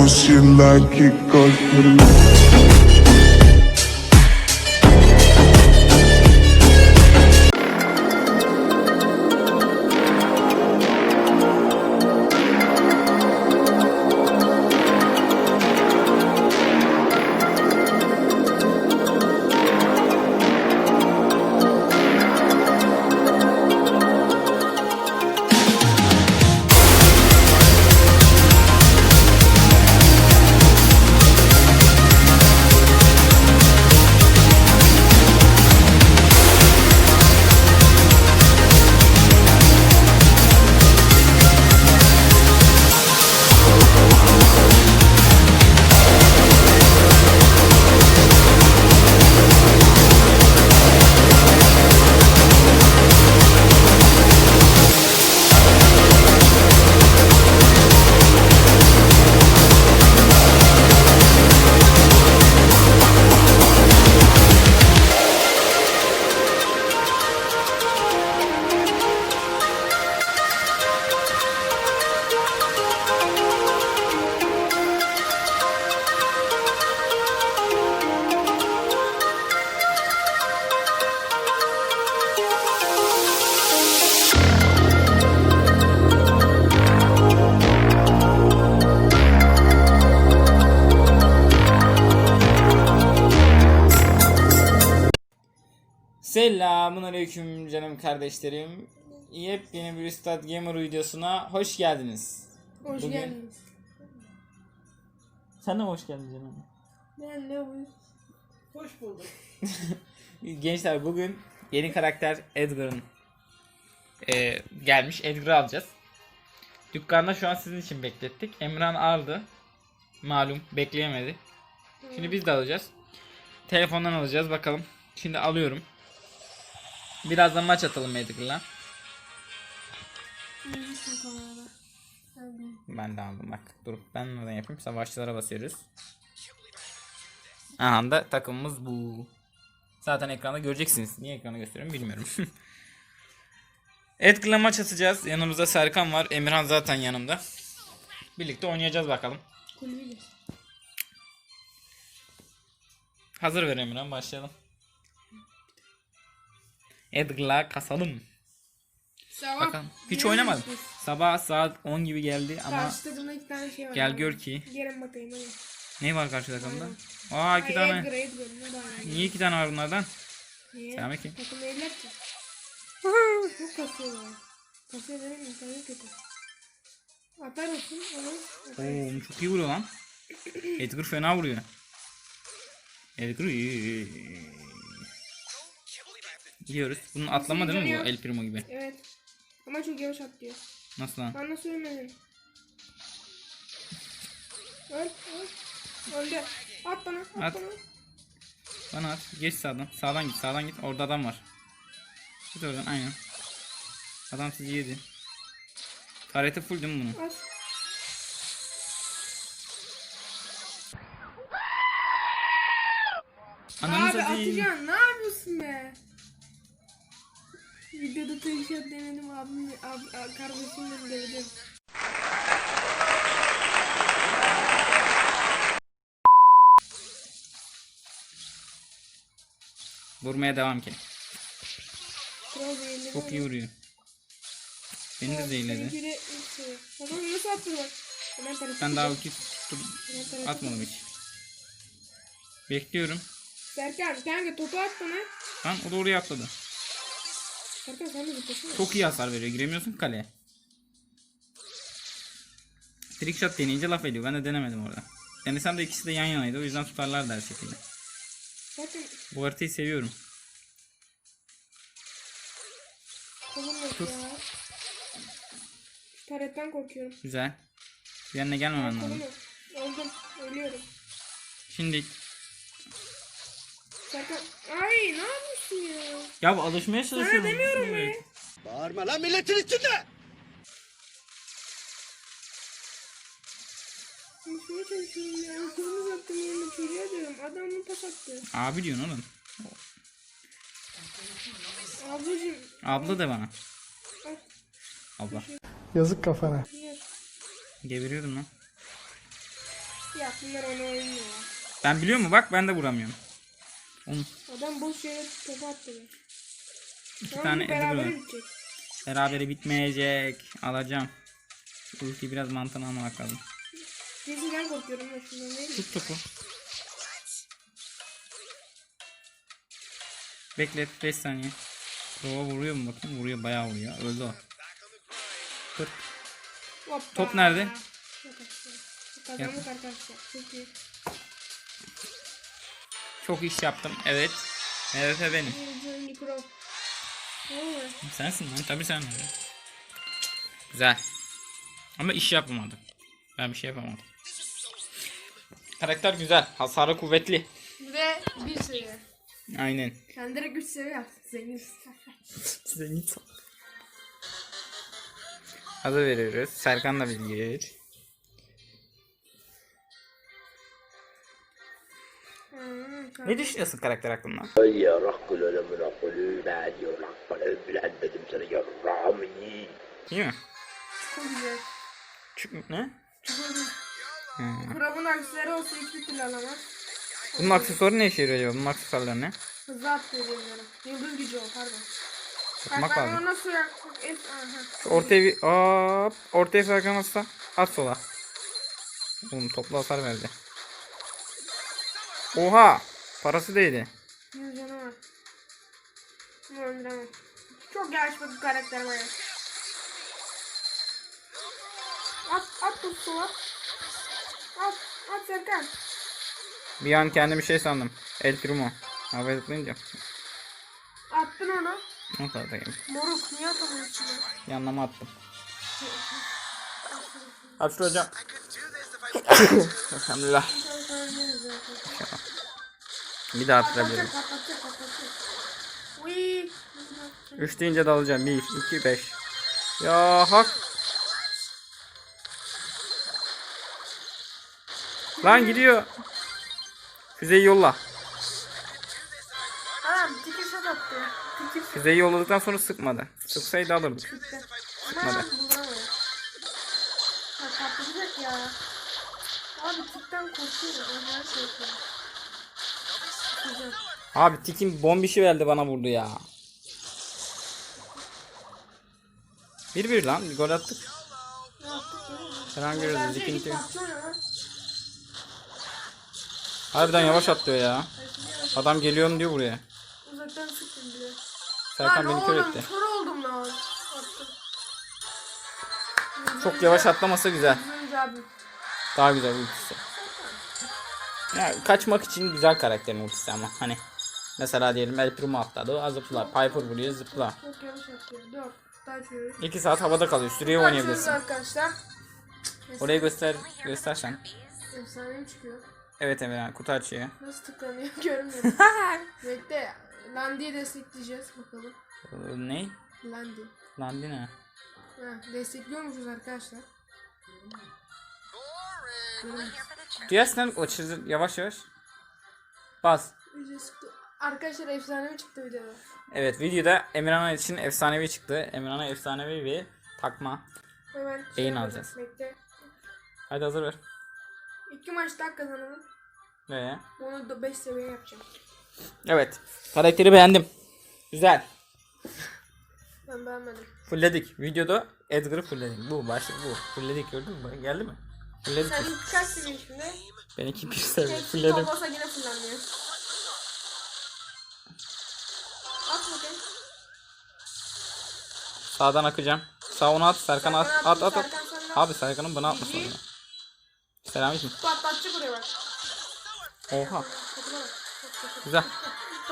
know she like it cause you Selamun aleyküm canım kardeşlerim. Yepyeni bir Üstad Gamer videosuna hoş geldiniz. Hoş Bugün- geldiniz. Sen de hoş geldin canım. Ben ne bu? Gençler bugün yeni karakter Edgar'ın e, gelmiş. Edgar'ı alacağız. Dükkanda şu an sizin için beklettik. Emran aldı. Malum bekleyemedi. Şimdi biz de alacağız. Telefondan alacağız bakalım. Şimdi alıyorum. Birazdan maç atalım Edgar'la. Ben de aldım bak. Dur ben nereden yapayım? Savaşçılara basıyoruz. Aha da takımımız bu. Zaten ekranda göreceksiniz. Niye ekrana gösteriyorum bilmiyorum. Edgar'la maç atacağız. Yanımızda Serkan var. Emirhan zaten yanımda. Birlikte oynayacağız bakalım. Hazır ver Emirhan başlayalım. Edgar'la kasalım. Sabah. Bakalım. Hiç oynamadım. biz. Sabah saat 10 gibi geldi ama iki tane şey var. gel gör ki. Gelin bakayım hadi. Ne var karşı takımda? Aa iki Ay, tane. Edgar ne daha ne? Niye iki tane var bunlardan? Niye? Selamünaleyküm. Takım eller ki. Çok. Kasıyor dedim mi? Tabii kötü. Atar mısın? Onu. atar. Oo çok iyi vuruyor lan. Edgar fena vuruyor. Edgar iyi. Gidiyoruz. Bunun atlama değil mi bu El Primo gibi? Evet. Ama çok yavaş atlıyor. Nasıl lan? Ben nasıl ölmedim? Öl, öl. Öldü. At bana, at, At. bana. Bana at. Geç sağdan. Sağdan git. Sağdan git. Orada adam var. Git oradan aynen. Adam sizi yedi. Tarihte full değil mi bunun? At. Ananı Abi satayım. ne yapıyorsun be? Tek shot denedim abim, ab, ab, kardeşimle dövdüm. Vurmaya devam ki. Çok iyi vuruyor. Beni de parası. Ben daha ulti tuttum. Atmadım hiç. Bekliyorum. Serkan kanka topu at bana. Lan o da oraya atladı. Serkan sen de zıplasana. Çok iyi hasar veriyor. Giremiyorsun kaleye. Trick shot deneyince laf ediyor. Ben de denemedim orada. Denesem de ikisi de yan yanaydı. O yüzden tutarlardı her şekilde. Bu haritayı seviyorum. kolum yok ya. Şu taretten korkuyorum. Güzel. Yanına gelmemen Kolum lazım. yok. Öldüm. Ölüyorum. Şimdi Serkan. Ay ne yapıyorsun ya? bu alışmaya Sana çalışıyorum. demiyorum Evet. be. Bağırma lan milletin içinde. Konuşmaya çalışıyorum ya. Kızımı sattım yerine çocuğa diyorum. Adam mı pas attı? Abi diyorsun oğlum. Ablacım. Abla de bana. Al. Abla. Yazık kafana. Geberiyordum lan. Ya bunlar onu oynuyor. Ben biliyor mu bak ben de vuramıyorum. Oğlum Adam boş yere topu attı. İki Şu an tane bu beraber bitecek. Berabere bitmeyecek. Alacağım. Ulti biraz mantığını almak lazım. Kesin korkuyorum ben şundan değil mi? Tut topu. Beklet 5 saniye. Prova vuruyor mu bakayım? Vuruyor bayağı vuruyor. Öldü o. Kır. Hoppa. Top nerede? Kazandık arkadaşlar. Çok iyi. Çok iş yaptım. Evet. Evet benim. Sensin lan. Tabii sen. Güzel. Ama iş yapamadım. Ben bir şey yapamadım. Karakter güzel. Hasarı kuvvetli. Ve bir seviye. Aynen. 3 seviye yaptın. Zengin. Zengin. Adı veriyoruz. Serkan da bilgi Ne düşünüyorsun karakter hakkında? Ya rakul ölemün ben yorak ölen dedim sana yarrağım iyi. Mi? Çukurbiler. Ne? Çukurbiler. Hmm. Krabın aksesuarı olsa hiçbir türlü alamaz. Bunun aksesuarı ne işe yarıyor acaba? Bunun aksesuarları ne? Hızlı atlıyor diyebilirim. Yıldız gücü o pardon. Bakmak lazım. Ben ona su. Ortaya bir... Hop. Ortaya sarkamazsa at sola. Oğlum toplu hasar verdi. Oha. Parası değdi. Yüz canı var. Bunu öldüremem. Çok yavaş bir karakter var ya. At, at tut sola. At, at Serkan. Bir an kendimi şey sandım. El Primo. Havaya zıplayınca. Attın onu. Da gelmiş. Moruk niye atamıyorsun ya? Yanlama attım. Hapşır hocam. Elhamdülillah. İnşallah sana oynarız zaten. Bir daha attırabilirim. Patlatacak, patlatacak. Uy. 3 deyince dalacağım. 1, 2, 5. Ya hak. Lan gidiyor. Füzeyi yolla. Adam tiki shot attı. Tiki Füzeyi yolladıktan sonra sıkmadı. Sıksaydı alırdık. Sıkmadı. Patlayacak ya. Abi tikten korkuyorum. Ömer korkuyorum. Güzel. Abi Tikin bombişi verdi bana vurdu ya. 1-1 lan. Bir gol attık. Bir ilk patlıyor ya. Harbiden yavaş atlıyor ya. Adam geliyorum diyor buraya. Uzaktan sıktım bile. Serkan beni kör etti. Kör oldum lan. Attım. Çok yavaş atlaması güzel. Daha güzel ultisi. Ya kaçmak için güzel karakterin ultisi ama hani mesela diyelim El Primo atladı o zıplar. Piper vuruyor zıplar. Çok açıyoruz. 2 saat havada kalıyor. Açıyoruz oynayabilirsin. arkadaşlar. Orayı göster göstersen. Efsane çıkıyor? Evet Emre kutu açıyor. Nasıl tıklanıyor görmüyorum. Bekle. Landi'ye destekleyeceğiz bakalım. Ee, Ne? Landi. Landi ne? Ha, destekliyormuşuz arkadaşlar. Duyarsın açılır yavaş yavaş. Bas. Video. Arkadaşlar efsane mi çıktı videoda? Evet videoda Emirhan için efsanevi çıktı. Emirhan'a efsanevi bir takma. Hemen Beyin alacağız. Bekle. Hadi hazır ver. İki maç daha kazanalım. Ve Onu da 5 seviye yapacağım. evet karakteri beğendim. Güzel. Ben beğenmedim. Fullledik. Videoda Edgar'ı fullledik. Bu başlık bu. Fullledik gördün mü? Geldi mi? Fullledik. Sen kaç seviye şimdi? Benimki bir seviye. Hepsi Fullledim. toplasa yine fullenmiyor. At bakayım. Sağdan akacağım. Sağ onu at. Serkan at. Serkan At at at. Serkan sen de at. Abi Serkan'ın bana atması Cici. lazım. Selamünaleyküm. Patlatacak oraya bak. Oha. Kapıda bak. Güzel.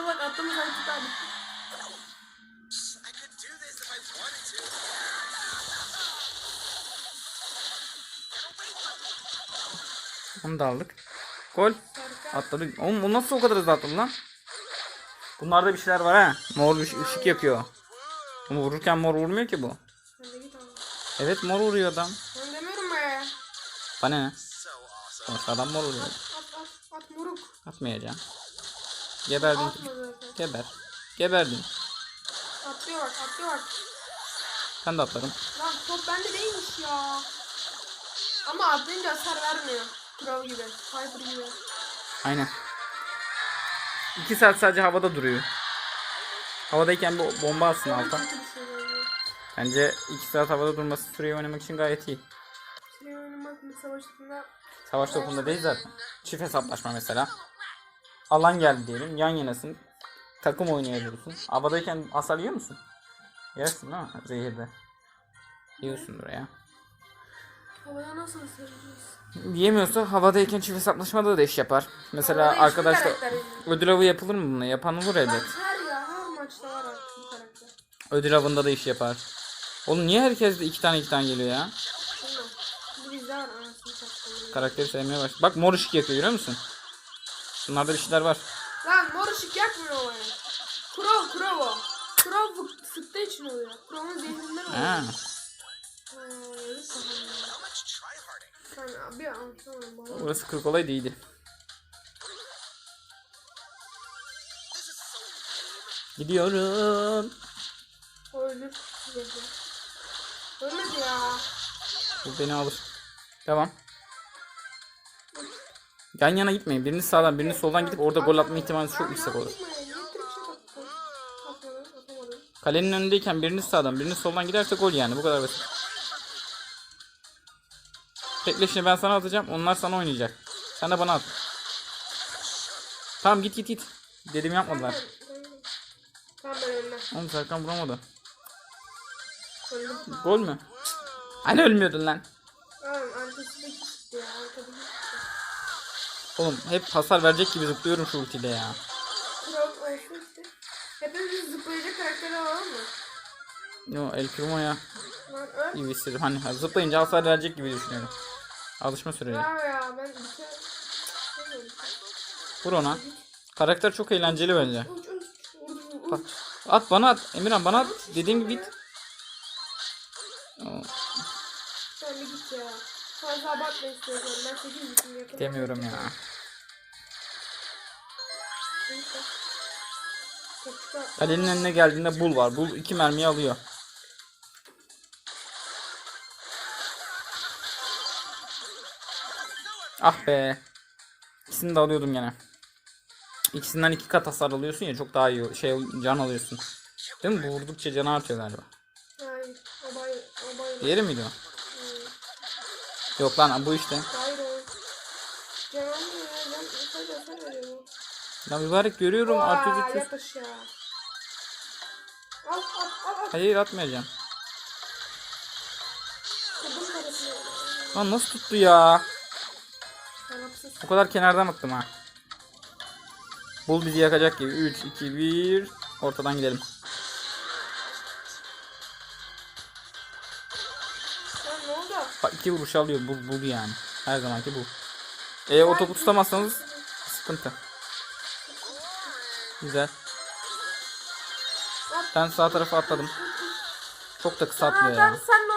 Bak attığımız hareket abi. Onu da aldık. Gol. Atladık. Oğlum bu nasıl o kadar hızlı atladı lan? Bunlarda bir şeyler var ha. Mor ışık yakıyor. Ama vururken mor vurmuyor ki bu. Evet mor vuruyor adam. Ben demiyorum be. Bana ne? Sonuçta adam mor vuruyor. At at at moruk. Atmayacağım. Geberdin. Geber. Geberdin. Atlıyor atlıyor. Ben de atlarım. Lan top bende değilmiş ya. Ama atlayınca hasar vermiyor. Kral gibi. Piper gibi. Aynen. 2 saat sadece havada duruyor. Havadayken bu bomba atsın alta. şey bence. Bence 2 saat havada durması süreyi oynamak için gayet iyi. Şey oynamak mı savaşında Savaş topunda değil zaten. Çift hesaplaşma mesela. Alan geldi diyelim. Yan yanasın. Takım oynayabiliyorsun. Havadayken hasar yiyor musun? Yersin değil mi? Zehirde. Yiyorsundur ya. Havaya nasıl saracağız? Yiyemiyorsa havadayken çift hesaplaşmada da iş yapar. Mesela Havada hiçbir arkadaşlar karakter yok. ödül avı yapılır mı bununla? Yapan olur elbet. Bak her ya her maçta var artık bu karakter. Ödül avında da iş yapar. Oğlum niye herkes de iki tane iki tane geliyor ya? Bilmiyorum. Bu bizde var anasını satayım. Karakteri sevmeye baş. Bak mor ışık yakıyor görüyor musun? Bunlarda bir şeyler var. Lan mor ışık yakmıyor o ya. Kurov kurov o. Kurov bu sıktığı için oluyor. Kurov'un zehrinden oluyor. Ha. Burası kırk olay değildi. Gidiyorum. Zehri. Ölmedi ya. Bu beni alır. Devam. Yan yana gitmeyin. Biriniz sağdan biriniz soldan gidip orada gol atma ihtimaliniz çok yüksek olur. Kalenin önündeyken biriniz sağdan biriniz soldan giderse gol yani. Bu kadar basit. Tekleşini ben sana atacağım. Onlar sana oynayacak. Sen de bana at. Tamam git git git. Dedim yapmadılar. Tamam ben ölmem. Oğlum Serkan vuramadı. Öldüm. Gol mü? Hani ölmüyordun lan. Tamam arkası da gitti ya. Arkada gitti. Oğlum hep hasar verecek gibi zıplıyorum şu ultiyle ya. Kral olsun işte. Hepimiz zıplayacak karakter alalım mı? Yo El Primo ya. Lan öl. İyi hissediyorum. Hani ha, zıplayınca hasar verecek gibi düşünüyorum. Alışma süreci. Ya ben. Bilmiyorum. Vur ona. Karakter çok eğlenceli bence. Bak. At bana at. Emirhan bana at. Dediğim gibi git. Oo, Sen bir git ya. Fazla abartma istiyorsan. Ben 8 bitim yakın. Demiyorum ya. Kalenin önüne geldiğinde bul var. Bul iki mermiyi alıyor. Ah be. İkisini de alıyordum gene. İkisinden iki kat hasar alıyorsun ya çok daha iyi şey can alıyorsun. Değil mi? Bu vurdukça canı artıyor galiba. Hayır. O bay... O bay... Diğeri miydi o? Yok lan bu işte. Hayır o. Can ya. Can sadece hasar veriyor bu. Ya mübarek görüyorum artı Vay, 300. yat aşağı. Al al al al. Hayır atmayacağım. Lan nasıl tuttu ya? Tarafsız. O kadar kenardan attım ha. Bul bizi yakacak gibi. 3, 2, 1. Ortadan gidelim. Lan ne oldu? Bak iki vuruş alıyor. Bul, bul yani. Her zamanki bu. E o topu tutamazsanız sıkıntı. Güzel. Ben sağ tarafa atladım. Çok da kısa atlıyor ya. atar sen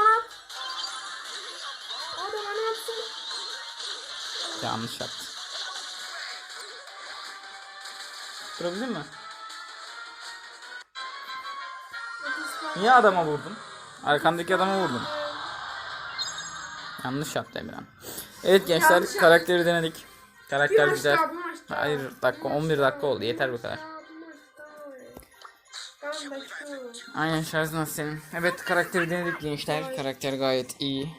Yanlış yaptı. Durabilir mi? Niye adama vurdun? Arkandaki adama vurdun. Yanlış yaptı Emirhan. Evet gençler Yanlış karakteri denedik. Karakter Bir güzel. Hayır dakika 11 dakika oldu yeter bu kadar. Aynen şarjın az senin. Evet karakteri denedik gençler. Karakter gayet iyi.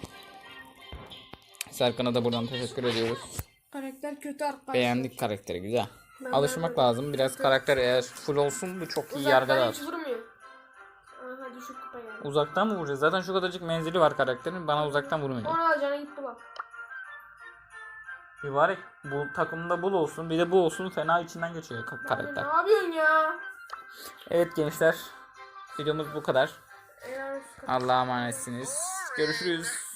Serkan'a da buradan teşekkür ediyoruz. Karakter kötü arkadaşlar. Beğendik karakteri güzel. Ben Alışmak beğendim. lazım. Biraz karakter eğer full olsun bu çok iyi yargı vurmuyor. Aha düşük kupa geldi. Uzaktan mı vuracağız? Zaten şu kadarcık menzili var karakterin. Bana uzaktan vurmuyor. Onu alacağına gitti bak. Mübarek bu takımda bul olsun. Bir de bu olsun fena içinden geçiyor ka- karakter. Ne yapıyorsun ya? Evet gençler. Videomuz bu kadar. Allah'a emanetsiniz. Görüşürüz.